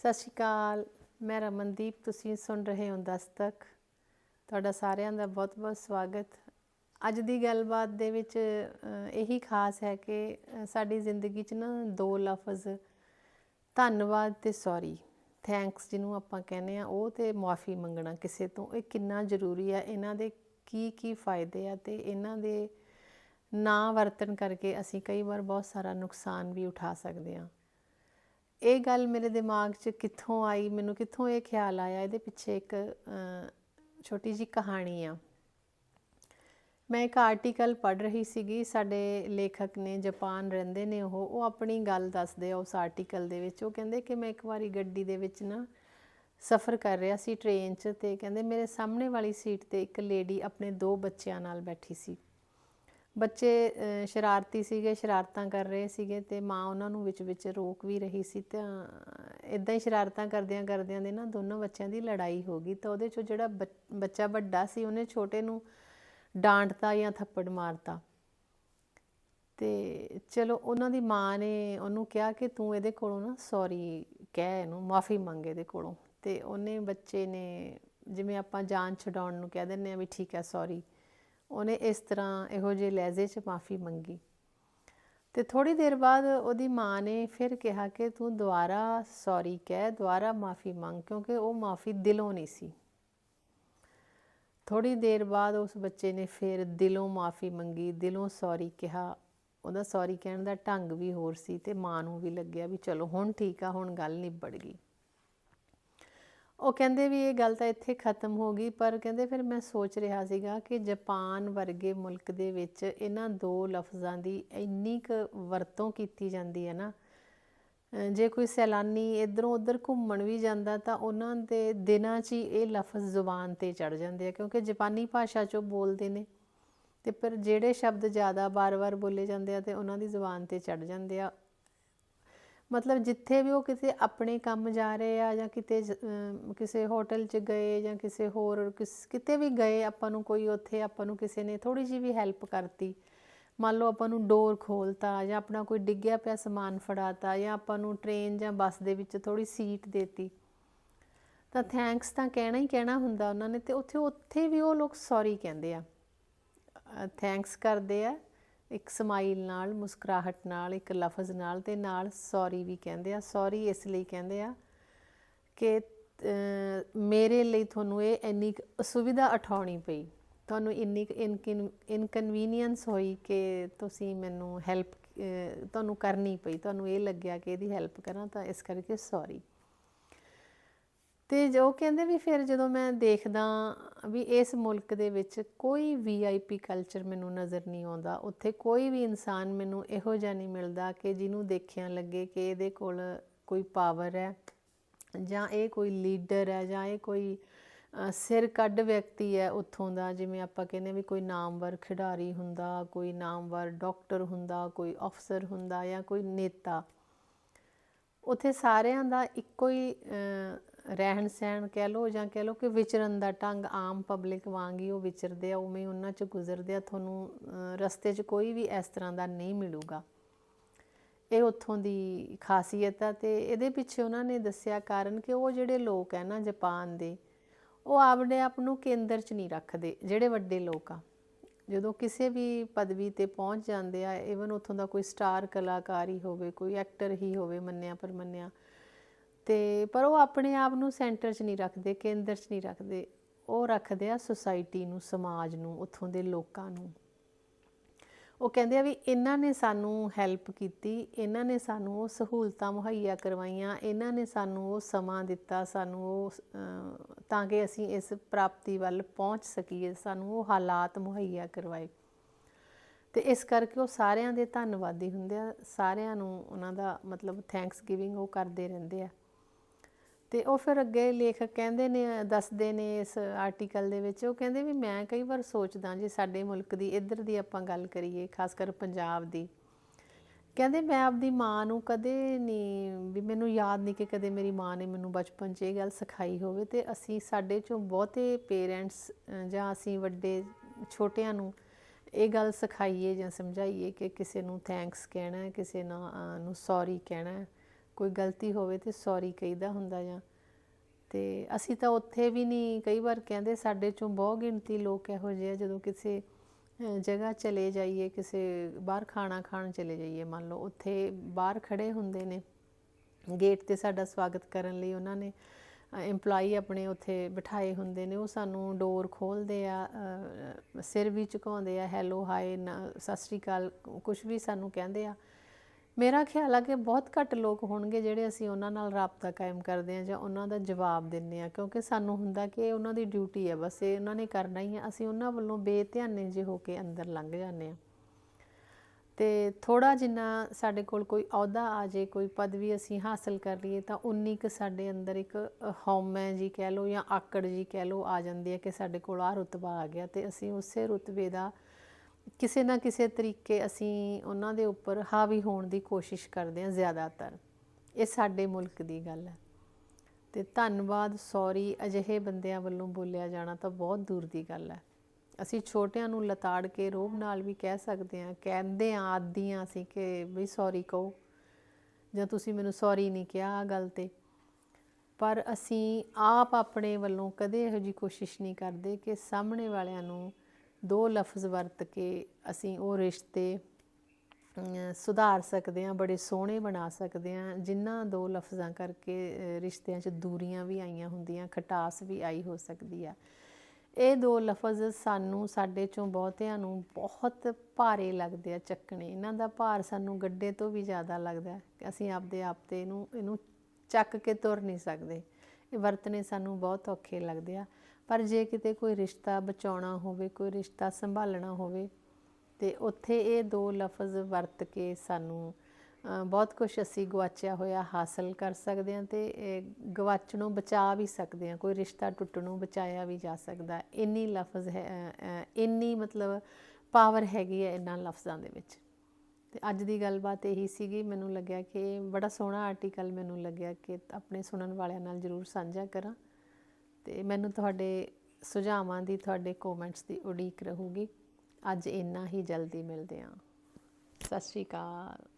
ਸਤਿ ਸ਼੍ਰੀ ਅਕਾਲ, ਮੈਂ ਰਮਨਦੀਪ, ਤੁਸੀਂ ਸੁਣ ਰਹੇ ਹੋ ਦਸਤਕ। ਤੁਹਾਡਾ ਸਾਰਿਆਂ ਦਾ ਬਹੁਤ-ਬਹੁਤ ਸਵਾਗਤ। ਅੱਜ ਦੀ ਗੱਲਬਾਤ ਦੇ ਵਿੱਚ ਇਹੀ ਖਾਸ ਹੈ ਕਿ ਸਾਡੀ ਜ਼ਿੰਦਗੀ 'ਚ ਨਾ ਦੋ ਲਫ਼ਜ਼, ਧੰਨਵਾਦ ਤੇ ਸੌਰੀ, ਥੈਂਕਸ ਜਿਹਨੂੰ ਆਪਾਂ ਕਹਿੰਦੇ ਆ ਉਹ ਤੇ ਮਾਫੀ ਮੰਗਣਾ ਕਿਸੇ ਤੋਂ, ਇਹ ਕਿੰਨਾ ਜ਼ਰੂਰੀ ਹੈ ਇਹਨਾਂ ਦੇ ਕੀ ਕੀ ਫਾਇਦੇ ਆ ਤੇ ਇਹਨਾਂ ਦੇ ਨਾ ਵਰਤਣ ਕਰਕੇ ਅਸੀਂ ਕਈ ਵਾਰ ਬਹੁਤ ਸਾਰਾ ਨੁਕਸਾਨ ਵੀ ਉਠਾ ਸਕਦੇ ਹਾਂ। ਇਹ ਗੱਲ ਮੇਰੇ ਦਿਮਾਗ 'ਚ ਕਿੱਥੋਂ ਆਈ? ਮੈਨੂੰ ਕਿੱਥੋਂ ਇਹ ਖਿਆਲ ਆਇਆ? ਇਹਦੇ ਪਿੱਛੇ ਇੱਕ ਛੋਟੀ ਜੀ ਕਹਾਣੀ ਆ। ਮੈਂ ਇੱਕ ਆਰਟੀਕਲ ਪੜ੍ਹ ਰਹੀ ਸੀਗੀ। ਸਾਡੇ ਲੇਖਕ ਨੇ ਜਾਪਾਨ ਰਹਿੰਦੇ ਨੇ ਉਹ ਉਹ ਆਪਣੀ ਗੱਲ ਦੱਸਦੇ ਆ ਉਸ ਆਰਟੀਕਲ ਦੇ ਵਿੱਚ। ਉਹ ਕਹਿੰਦੇ ਕਿ ਮੈਂ ਇੱਕ ਵਾਰੀ ਗੱਡੀ ਦੇ ਵਿੱਚ ਨਾ ਸਫ਼ਰ ਕਰ ਰਿਹਾ ਸੀ ਟ੍ਰੇਨ 'ਚ ਤੇ ਕਹਿੰਦੇ ਮੇਰੇ ਸਾਹਮਣੇ ਵਾਲੀ ਸੀਟ ਤੇ ਇੱਕ ਲੇਡੀ ਆਪਣੇ ਦੋ ਬੱਚਿਆਂ ਨਾਲ ਬੈਠੀ ਸੀ। ਬੱਚੇ ਸ਼ਰਾਰਤੀ ਸੀਗੇ, ਸ਼ਰਾਰਤਾਂ ਕਰ ਰਹੇ ਸੀਗੇ ਤੇ ਮਾਂ ਉਹਨਾਂ ਨੂੰ ਵਿੱਚ ਵਿੱਚ ਰੋਕ ਵੀ ਰਹੀ ਸੀ ਤਾਂ ਇਦਾਂ ਹੀ ਸ਼ਰਾਰਤਾਂ ਕਰਦਿਆਂ ਕਰਦਿਆਂ ਦੇ ਨਾ ਦੋਨੋਂ ਬੱਚਿਆਂ ਦੀ ਲੜਾਈ ਹੋ ਗਈ ਤਾਂ ਉਹਦੇ ਚੋਂ ਜਿਹੜਾ ਬੱਚ- ਬੱਚਾ ਵੱਡਾ ਸੀ ਉਹਨੇ ਛੋਟੇ ਨੂੰ ਡਾਂਟਤਾ ਜਾਂ ਥੱਪੜ ਮਾਰਤਾ। ਤੇ ਚਲੋ ਉਹਨਾਂ ਦੀ ਮਾਂ ਨੇ ਉਹਨੂੰ ਕਿਹਾ ਕਿ ਤੂੰ ਇਹਦੇ ਕੋਲੋਂ ਨਾ ਸੌਰੀ ਕਹਿ ਇਹਨੂੰ, ਮਾਫੀ ਮੰਗ ਇਹਦੇ ਕੋਲੋਂ। ਤੇ ਉਹਨੇ ਬੱਚੇ ਨੇ ਜਿਵੇਂ ਆਪਾਂ ਜਾਨ ਛਡਾਉਣ ਨੂੰ ਕਹਿ ਦਿੰਦੇ ਆ ਵੀ ਠੀਕ ਹੈ, ਸੌਰੀ। ਉਹਨੇ ਇਸ ਤਰ੍ਹਾਂ ਇਹੋ ਜਿਹੇ ਲਹਿਜ਼ੇ 'ਚ ਮਾਫੀ ਮੰਗੀ। ਤੇ ਥੋੜੀ ਦੇਰ ਬਾਅਦ ਉਹਦੀ ਮਾਂ ਨੇ ਫਿਰ ਕਿਹਾ ਕਿ ਤੂੰ ਦੁਬਾਰਾ ਸੌਰੀ ਕਹਿ, ਦੁਬਾਰਾ ਮਾਫੀ ਮੰਗ, ਕਿਉਂਕਿ ਉਹ ਮਾਫੀ ਦਿਲੋਂ ਨਹੀਂ ਸੀ। ਥੋੜੀ ਦੇਰ ਬਾਅਦ ਉਸ ਬੱਚੇ ਨੇ ਫਿਰ ਦਿਲੋਂ ਮਾਫੀ ਮੰਗੀ, ਦਿਲੋਂ ਸੌਰੀ ਕਿਹਾ। ਉਹਦਾ ਸੌਰੀ ਕਹਿਣ ਦਾ ਢੰਗ ਵੀ ਹੋਰ ਸੀ ਤੇ ਮਾਂ ਨੂੰ ਵੀ ਲੱਗਿਆ ਵੀ ਚਲੋ ਹੁਣ ਠੀਕ ਆ, ਹੁਣ ਗੱਲ ਨਿਬੜ ਗਈ। ਉਹ ਕਹਿੰਦੇ ਵੀ ਇਹ ਗੱਲ ਤਾਂ ਇੱਥੇ ਖਤਮ ਹੋ ਗਈ, ਪਰ ਕਹਿੰਦੇ ਫਿਰ ਮੈਂ ਸੋਚ ਰਿਹਾ ਸੀਗਾ ਕਿ ਜਾਪਾਨ ਵਰਗੇ ਮੁਲਕ ਦੇ ਵਿੱਚ ਇਹਨਾਂ ਦੋ ਲਫ਼ਜ਼ਾਂ ਦੀ ਇੰਨੀ ਕੁ ਵਰਤੋਂ ਕੀਤੀ ਜਾਂਦੀ ਹੈ ਨਾ। ਜੇ ਕੋਈ ਸੈਲਾਨੀ ਇਧਰੋਂ ਉਧਰ ਘੁੰਮਣ ਵੀ ਜਾਂਦਾ ਤਾਂ ਉਹਨਾਂ ਦੇ ਦਿਨਾਂ 'ਚ ਹੀ ਇਹ ਲਫ਼ਜ਼ ਜ਼ੁਬਾਨ ਤੇ ਚੜ ਜਾਂਦੇ ਆ, ਕਿਉਂਕਿ ਜਾਪਾਨੀ ਭਾਸ਼ਾ 'ਚੋਂ ਬੋਲਦੇ ਨੇ। ਤੇ ਪਰ ਜਿਹੜੇ ਸ਼ਬਦ ਜ਼ਿਆਦਾ ਬਾਰ-ਬਾਰ ਬੋਲੇ ਜਾਂਦੇ ਆ ਤੇ ਉਹਨਾਂ ਦੀ ਜ਼ੁਬਾਨ ਤੇ ਚੜ ਜਾਂਦੇ ਆ ਮਤਲਬ ਜਿੱਥੇ ਵੀ ਉਹ ਕਿਸੇ ਆਪਣੇ ਕੰਮ ਜਾ ਰਹੇ ਆ ਜਾਂ ਕਿਤੇ ਕਿਸੇ ਹੋਟਲ 'ਚ ਗਏ ਜਾਂ ਕਿਸੇ ਹੋਰ ਕਿਸ- ਕਿਤੇ ਵੀ ਗਏ, ਆਪਾਂ ਨੂੰ ਕੋਈ ਉੱਥੇ ਆਪਾਂ ਨੂੰ ਕਿਸੇ ਨੇ ਥੋੜੀ ਜਿਹੀ ਵੀ ਹੈਲਪ ਕਰਤੀ। ਮੰਨ ਲਓ ਆਪਾਂ ਨੂੰ ਡੋਰ ਖੋਲਤਾ ਜਾਂ ਆਪਣਾ ਕੋਈ ਡਿੱਗਿਆ ਪਿਆ ਸਮਾਨ ਫੜਾਤਾ ਜਾਂ ਆਪਾਂ ਨੂੰ ਟ੍ਰੇਨ ਜਾਂ ਬੱਸ ਦੇ ਵਿੱਚ ਥੋੜੀ ਸੀਟ ਦੇਤੀ। ਤਾਂ ਥੈਂਕਸ ਤਾਂ ਕਹਿਣਾ ਹੀ ਕਹਿਣਾ ਹੁੰਦਾ ਉਹਨਾਂ ਨੇ ਤੇ ਉੱਥੇ ਉੱਥੇ ਵੀ ਉਹ ਲੋਕ ਸੌਰੀ ਕਹਿੰਦੇ ਆ। ਥੈਂਕਸ ਕਰਦੇ ਆ। ਇੱਕ ਸਮਾਈਲ ਨਾਲ, ਮੁਸਕਰਾਹਟ ਨਾਲ, ਇੱਕ ਲਫ਼ਜ਼ ਨਾਲ ਤੇ ਨਾਲ ਸੌਰੀ ਵੀ ਕਹਿੰਦੇ ਆ। ਸੌਰੀ ਇਸ ਲਈ ਕਹਿੰਦੇ ਆ ਕਿ ਮੇਰੇ ਲਈ ਤੁਹਾਨੂੰ ਇਹ ਇੰਨੀ ਕੁ ਅਸੁਵਿਧਾ ਉਠਾਉਣੀ ਪਈ। ਤੁਹਾਨੂੰ ਇੰਨੀ ਇਨਕਨਵੀਨੀਅੰਸ ਹੋਈ ਕਿ ਤੁਸੀਂ ਮੈਨੂੰ ਹੈਲਪ ਤੁਹਾਨੂੰ ਕਰਨੀ ਪਈ। ਤੁਹਾਨੂੰ ਇਹ ਲੱਗਿਆ ਕਿ ਇਹਦੀ ਹੈਲਪ ਕਰਾਂ ਤਾਂ ਇਸ ਕਰਕੇ ਸੌਰੀ ਤੇ ਜੋ ਕਹਿੰਦੇ ਵੀ ਫਿਰ ਜਦੋਂ ਮੈਂ ਦੇਖਦਾ ਵੀ ਇਸ ਮੁਲਕ ਦੇ ਵਿੱਚ ਕੋਈ ਵੀਆਈਪੀ ਕਲਚਰ ਮੈਨੂੰ ਨਜ਼ਰ ਨਹੀਂ ਆਉਂਦਾ। ਉੱਥੇ ਕੋਈ ਵੀ ਇਨਸਾਨ ਮੈਨੂੰ ਇਹੋ ਜਿਹਾ ਨਹੀਂ ਮਿਲਦਾ ਕਿ ਜਿਹਨੂੰ ਦੇਖਿਆ ਲੱਗੇ ਕਿ ਇਹਦੇ ਕੋਲ ਕੋਈ ਪਾਵਰ ਹੈ ਜਾਂ ਇਹ ਕੋਈ ਲੀਡਰ ਹੈ ਜਾਂ ਇਹ ਕੋਈ ਸਿਰ ਕੱਢ ਵਿਅਕਤੀ ਹੈ ਉੱਥੋਂ ਦਾ। ਜਿਵੇਂ ਆਪਾਂ ਕਹਿੰਦੇ ਵੀ ਕੋਈ ਨਾਮਵਰ ਖਿਡਾਰੀ ਹੁੰਦਾ, ਕੋਈ ਨਾਮਵਰ ਡਾਕਟਰ ਹੁੰਦਾ, ਕੋਈ ਅਫਸਰ ਹੁੰਦਾ ਜਾਂ ਕੋਈ ਨੇਤਾ। ਉੱਥੇ ਸਾਰਿਆਂ ਦਾ ਇੱਕੋ ਹੀ ਰਹਿਣ ਸਹਿਣ ਕਹਿ ਲਓ ਜਾਂ ਕਹਿ ਲਓ ਕਿ ਵਿਚਰਨ ਦਾ ਢੰਗ ਆਮ ਪਬਲਿਕ ਵਾਂਗ ਹੀ ਉਹ ਵਿਚਰਦੇ ਆ, ਉਵੇਂ ਉਹਨਾਂ ਚ ਗੁਜ਼ਰਦੇ ਆ, ਤੁਹਾਨੂੰ ਰਸਤੇ 'ਚ ਕੋਈ ਵੀ ਇਸ ਤਰ੍ਹਾਂ ਦਾ ਨਹੀਂ ਮਿਲੂਗਾ। ਇਹ ਉੱਥੋਂ ਦੀ ਖਾਸੀਅਤ ਆ ਤੇ ਇਹਦੇ ਪਿੱਛੇ ਉਹਨਾਂ ਨੇ ਦੱਸਿਆ ਕਾਰਨ ਕਿ ਉਹ ਜਿਹੜੇ ਲੋਕ ਹੈ ਨਾ ਜਾਪਾਨ ਦੇ, ਉਹ ਆਪਣੇ ਆਪ ਨੂੰ ਕੇਂਦਰ 'ਚ ਨਹੀਂ ਰੱਖਦੇ, ਜਿਹੜੇ ਵੱਡੇ ਲੋਕ ਆ। ਜਦੋਂ ਕਿਸੇ ਵੀ ਪਦਵੀ ਤੇ ਪਹੁੰਚ ਜਾਂਦੇ ਆ ਇਵਨ ਉੱਥੋਂ ਦਾ ਕੋਈ ਸਟਾਰ ਕਲਾਕਾਰ ਹੀ ਹੋਵੇ, ਕੋਈ ਐਕਟਰ ਹੀ ਹੋਵੇ ਮੰਨਿਆ ਪਰਮੰਨਿਆ ਤੇ ਪਰ ਉਹ ਆਪਣੇ ਆਪ ਨੂੰ ਸੈਂਟਰ 'ਚ ਨਹੀਂ ਰੱਖਦੇ, ਕੇਂਦਰ 'ਚ ਨਹੀਂ ਰੱਖਦੇ। ਉਹ ਰੱਖਦੇ ਆ ਸੁਸਾਇਟੀ ਨੂੰ, ਸਮਾਜ ਨੂੰ, ਉੱਥੋਂ ਦੇ ਲੋਕਾਂ ਨੂੰ। ਉਹ ਕਹਿੰਦੇ ਆ ਵੀ ਇਹਨਾਂ ਨੇ ਸਾਨੂੰ ਹੈਲਪ ਕੀਤੀ, ਇਹਨਾਂ ਨੇ ਸਾਨੂੰ ਉਹ ਸਹੂਲਤਾਂ ਮੁਹੱਈਆ ਕਰਵਾਈਆਂ, ਇਹਨਾਂ ਨੇ ਸਾਨੂੰ ਉਹ ਸਮਾਂ ਦਿੱਤਾ, ਸਾਨੂੰ ਉਹ ਤਾਂ ਕਿ ਅਸੀਂ ਇਸ ਪ੍ਰਾਪਤੀ ਵੱਲ ਪਹੁੰਚ ਸਕੀਏ, ਸਾਨੂੰ ਉਹ ਹਾਲਾਤ ਮੁਹੱਈਆ ਕਰਵਾਏ। ਤੇ ਇਸ ਕਰਕੇ ਉਹ ਸਾਰਿਆਂ ਦੇ ਧੰਨਵਾਦੀ ਹੁੰਦੇ ਆ, ਸਾਰਿਆਂ ਨੂੰ ਉਹਨਾਂ ਦਾ ਮਤਲਬ ਥੈਂਕਸ ਗਿਵਿੰਗ ਉਹ ਕਰਦੇ ਰਹਿੰਦੇ ਆ। ਤੇ ਉਹ ਫਿਰ ਅੱਗੇ ਲੇਖਕ ਕਹਿੰਦੇ ਨੇ, ਦੱਸਦੇ ਨੇ ਇਸ ਆਰਟੀਕਲ ਦੇ ਵਿੱਚ, ਉਹ ਕਹਿੰਦੇ ਵੀ ਮੈਂ ਕਈ ਵਾਰ ਸੋਚਦਾ ਜੇ ਸਾਡੇ ਮੁਲਕ ਦੀ, ਇੱਧਰ ਦੀ ਆਪਾਂ ਗੱਲ ਕਰੀਏ, ਖਾਸ ਕਰ ਪੰਜਾਬ ਦੀ। ਕਹਿੰਦੇ ਮੈਂ ਆਪਦੀ ਮਾਂ ਨੂੰ ਕਦੇ ਨਹੀਂ, ਵੀ ਮੈਨੂੰ ਯਾਦ ਨਹੀਂ ਕਿ ਕਦੇ ਮੇਰੀ ਮਾਂ ਨੇ ਮੈਨੂੰ ਬਚਪਨ 'ਚ ਇਹ ਗੱਲ ਸਿਖਾਈ ਹੋਵੇ ਤੇ ਅਸੀਂ ਸਾਡੇ ਚੋਂ ਬਹੁਤੇ ਪੇਰੈਂਟਸ ਜਾਂ ਅਸੀਂ ਵੱਡੇ ਛੋਟਿਆਂ ਨੂੰ ਇਹ ਗੱਲ ਸਿਖਾਈਏ ਜਾਂ ਸਮਝਾਈਏ ਕਿ ਕਿਸੇ ਨੂੰ ਥੈਂਕਸ ਕਹਿਣਾ, ਕਿਸੇ ਨਾ- ਨੂੰ ਸੌਰੀ ਕਹਿਣਾ। ਕੋਈ ਗਲਤੀ ਹੋਵੇ ਤੇ ਸੌਰੀ ਕਹੀਦਾ ਹੁੰਦਾ ਜਾਂ। ਤੇ ਅਸੀਂ ਤਾਂ ਉੱਥੇ ਵੀ ਨਹੀਂ ਕਈ ਵਾਰ ਕਹਿੰਦੇ, ਸਾਡੇ ਚੋਂ ਬਹੁ ਗਿਣਤੀ ਲੋਕ ਇਹੋ ਜਿਹੇ ਆ, ਜਦੋਂ ਕਿਸੇ ਜਗ੍ਹਾ ਚਲੇ ਜਾਈਏ, ਕਿਸੇ ਬਾਹਰ ਖਾਣਾ ਖਾਣ ਚਲੇ ਜਾਈਏ, ਮੰਨ ਲਓ ਉੱਥੇ ਬਾਹਰ ਖੜੇ ਹੁੰਦੇ ਨੇ। ਗੇਟ ਤੇ ਸਾਡਾ ਸਵਾਗਤ ਕਰਨ ਲਈ ਉਹਨਾਂ ਨੇ EMPLOYEE ਆਪਣੇ ਉੱਥੇ ਬਿਠਾਏ ਹੁੰਦੇ ਨੇ। ਉਹ ਸਾਨੂੰ ਡੋਰ ਖੋਲਦੇ ਆ ਸਿਰ ਵੀ ਝੁਕਾਉਂਦੇ ਆ ਹੈਲੋ ਹਾਈ ਸਤਿ ਸ਼੍ਰੀ ਅਕਾਲ ਕੁਝ ਵੀ ਸਾਨੂੰ ਕਹਿੰਦੇ ਆ। ਮੇਰਾ ਖਿਆਲ ਆ ਕਿ ਬਹੁਤ ਘੱਟ ਲੋਕ ਹੋਣਗੇ ਜਿਹੜੇ ਅਸੀਂ ਉਹਨਾਂ ਨਾਲ ਰਾਬਤਾ ਕਾਇਮ ਕਰਦੇ ਆ ਜਾਂ ਉਹਨਾਂ ਦਾ ਜਵਾਬ ਦਿੰਨੇ ਆ ਕਿਉਂਕਿ ਸਾਨੂੰ ਹੁੰਦਾ ਕਿ ਇਹ ਉਹਨਾਂ ਦੀ ਡਿਊਟੀ ਹੈ ਬਸ ਇਹ ਉਹਨਾਂ ਨੇ ਕਰਨਾ ਹੀ ਹੈ। ਅਸੀਂ ਉਹਨਾਂ ਵੱਲੋਂ ਬੇਧਿਆਨੇ ਜਿਹੇ ਹੋ ਕੇ ਅੰਦਰ ਲੰਘ ਜਾਂਦੇ ਆ ਤੇ ਥੋੜਾ ਜਿੰਨਾ ਸਾਡੇ ਕੋਲ ਕੋਈ ਅਹੁਦਾ ਆ ਜੇ ਕੋਈ ਪਦਵੀ ਅਸੀਂ ਹਾਸਲ ਕਰ ਲਈਏ ਤਾਂ ਉਨੀ ਕੁ ਸਾਡੇ ਅੰਦਰ ਇੱਕ ਅ, ਹਉਮੈ ਜੀ ਕਹਿ ਲਓ ਜਾਂ ਆਕੜ ਜੀ ਕਹਿ ਲਓ ਆ ਜਾਂਦੀ ਹੈ ਕਿ ਸਾਡੇ ਕੋਲ ਆ ਰੁਤਬਾ ਆ ਗਿਆ ਤੇ ਅਸੀਂ ਉਸੇ ਰੁਤਬੇ ਦਾ ਕਿਸੇ ਨਾ ਕਿਸੇ ਤਰੀਕੇ ਅਸੀਂ ਉਹਨਾਂ ਦੇ ਉੱਪਰ ਹਾਵੀ ਹੋਣ ਦੀ ਕੋਸ਼ਿਸ਼ ਕਰਦੇ ਹਾਂ ਜ਼ਿਆਦਾਤਰ। ਇਹ ਸਾਡੇ ਮੁਲਕ ਦੀ ਗੱਲ ਹੈ। ਤੇ ਧੰਨਵਾਦ, ਸੌਰੀ, ਅਜਿਹੇ ਬੰਦਿਆਂ ਵੱਲੋਂ ਬੋਲਿਆ ਜਾਣਾ ਤਾਂ ਬਹੁਤ ਦੂਰ ਦੀ ਗੱਲ ਹੈ। ਅਸੀਂ ਛੋਟਿਆਂ ਨੂੰ ਲਤਾੜ ਕੇ ਰੋਬ ਨਾਲ ਵੀ ਕਹਿ ਸਕਦੇ ਹਾਂ, ਕਹਿੰਦੇ ਆ ਆਦੀਆਂ ਅਸੀਂ ਕਿ ਵੀ ਸੌਰੀ ਕਹੋ ਜਾਂ ਤੁਸੀਂ ਮੈਨੂੰ ਸੌਰੀ ਨਹੀਂ ਕਿਹਾ ਆ ਗੱਲ ਤੇ। ਪਰ ਅਸੀਂ ਆਪ ਆਪਣੇ ਵੱਲੋਂ ਕਦੇ ਇਹੋ ਜੀ ਕੋਸ਼ਿਸ਼ ਨਹੀਂ ਕਰਦੇ ਕਿ ਸਾਹਮਣੇ ਵਾਲਿਆਂ ਨੂੰ ਦੋ ਲਫ਼ਜ਼ ਵਰਤ ਕੇ ਅਸੀਂ ਉਹ ਰਿਸ਼ਤੇ ਸੁਧਾਰ ਸਕਦੇ ਹਾਂ, ਬੜੇ ਸੋਹਣੇ ਬਣਾ ਸਕਦੇ ਹਾਂ ਜਿਨ੍ਹਾਂ ਦੋ ਲਫ਼ਜ਼ਾਂ ਕਰਕੇ ਰਿਸ਼ਤਿਆਂ 'ਚ ਦੂਰੀਆਂ ਵੀ ਆਈਆਂ ਹੁੰਦੀਆਂ, ਖਟਾਸ ਵੀ ਆਈ ਹੋ ਸਕਦੀ ਆ। ਇਹ ਦੋ ਲਫ਼ਜ਼ ਸਾਨੂੰ ਸਾਡੇ ਚੋਂ ਬਹੁਤਿਆਂ ਨੂੰ ਬਹੁਤ ਭਾਰੇ ਲੱਗਦੇ ਆ ਚੱਕਣੇ। ਇਹਨਾਂ ਦਾ ਭਾਰ ਸਾਨੂੰ ਗੱਡੇ ਤੋਂ ਵੀ ਜ਼ਿਆਦਾ ਲੱਗਦਾ ਅਸੀਂ ਆਪਦੇ ਆਪ ਤੇ ਇਹਨੂੰ ਇਹਨੂੰ ਚੱਕ ਕੇ ਤੁਰ ਨਹੀਂ ਸਕਦੇ। ਇਹ ਵਰਤਨੇ ਸਾਨੂੰ ਬਹੁਤ ਔਖੇ ਲੱਗਦੇ ਆ। ਪਰ ਜੇ ਕਿਤੇ ਕੋਈ ਰਿਸ਼ਤਾ ਬਚਾਉਣਾ ਹੋਵੇ, ਕੋਈ ਰਿਸ਼ਤਾ ਸੰਭਾਲਣਾ ਹੋਵੇ, ਤੇ ਉੱਥੇ ਇਹ ਦੋ ਲਫ਼ਜ਼ ਵਰਤ ਕੇ ਸਾਨੂੰ ਬਹੁਤ ਕੁਝ ਅਸੀਂ ਗਵਾਚਿਆ ਹੋਇਆ ਹਾਸਲ ਕਰ ਸਕਦੇ ਹਾਂ ਤੇ, ਇਹ ਗਵਾਚਣੋਂ ਬਚਾ ਵੀ ਸਕਦੇ ਹਾਂ, ਕੋਈ ਰਿਸ਼ਤਾ ਟੁੱਟਣੋਂ ਬਚਾਇਆ ਵੀ ਜਾ ਸਕਦਾ। ਇੰਨੀ ਲਫ਼ਜ਼ ਹੈ ਇੰਨੀ ਮਤਲਬ ਪਾਵਰ ਹੈਗੀ ਹੈ ਇਹਨਾਂ ਲਫ਼ਜ਼ਾਂ ਦੇ ਵਿੱਚ। ਤੇ ਅੱਜ ਦੀ ਗੱਲਬਾਤ ਇਹੀ ਸੀਗੀ, ਮੈਨੂੰ ਲੱਗਿਆ ਕਿ ਬੜਾ ਸੋਹਣਾ ਆਰਟੀਕਲ ਮੈਨੂੰ ਲੱਗਿਆ ਕਿ ਆਪਣੇ ਸੁਣਨ ਵਾਲਿਆਂ ਨਾਲ ਜ਼ਰੂਰ ਸਾਂਝਾ ਕਰਾਂ ਤੇ ਮੈਨੂੰ ਤੁਹਾਡੇ ਸੁਝਾਵਾਂ ਦੀ, ਤੁਹਾਡੇ ਕਮੈਂਟਸ ਦੀ ਉਡੀਕ ਰਹੂਗੀ। ਅੱਜ ਇੰਨਾ ਹੀ, ਜਲਦੀ ਮਿਲਦੇ ਹਾਂ। ਸਤਿ ਸ਼੍ਰੀ ਅਕਾਲ।